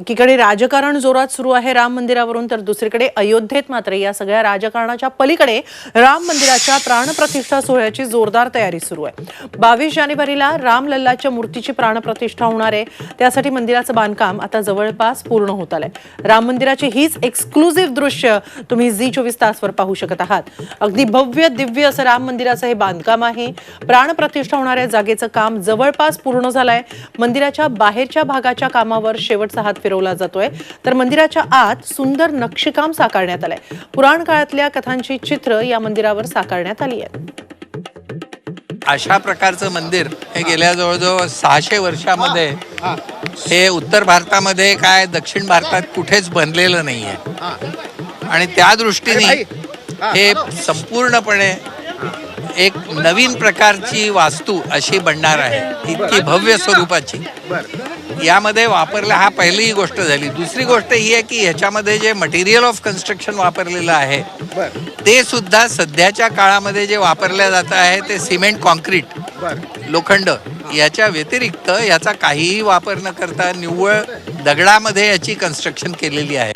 एकीकडे राजकारण जोरात सुरू आहे राम मंदिरावरून तर दुसरीकडे अयोध्येत मात्र या सगळ्या राजकारणाच्या पलीकडे राम मंदिराच्या प्राणप्रतिष्ठा सोहळ्याची जोरदार तयारी सुरू आहे. बावीस जानेवारीला रामलल्लाच्या मूर्तीची प्राणप्रतिष्ठा होणार आहे. त्यासाठी मंदिराचं बांधकाम आता जवळपास पूर्ण होत आलंय. राम मंदिराची हीच एक्सक्लुझिव्ह दृश्य तुम्ही झी चोवीस तासवर पाहू शकत आहात. अगदी भव्य दिव्य असं राम मंदिराचं हे बांधकाम आहे. प्राणप्रतिष्ठा होणाऱ्या जागेचं काम जवळपास पूर्ण झालंय. मंदिराच्या बाहेरच्या भागाच्या कामावर शेवटचा हात फिरवला जातोय. तर मंदिराच्या आत सुंदर नक्षीकाम साकारण्यात आलंय. पुराण काळातल्या कथांची चित्र या मंदिरावर साकारण्यात आली आहेत. अशा प्रकारचं मंदिर हे गेल्या जवळजवळ सहाशे वर्षामध्ये हे उत्तर भारतामध्ये काय दक्षिण भारतात कुठेच बनलेलं नाही आहे आणि त्या दृष्टीने हे. संपूर्णपणे एक नवीन प्रकारची वास्तू अशी बनणार आहे. इतकी भव्य स्वरूपाची. यामध्ये वापरल्या हा पहिली गोष्ट झाली. दुसरी गोष्ट ही आहे की ह्याच्यामध्ये जे मटेरियल ऑफ कन्स्ट्रक्शन वापरलेलं आहे ते सुद्धा सध्याच्या काळामध्ये जे वापरल्या जात आहे ते सिमेंट कॉन्क्रीट लोखंड याच्या व्यतिरिक्त याचा काहीही वापर न करता निव्वळ दगडामध्ये याची कन्स्ट्रक्शन केलेली आहे.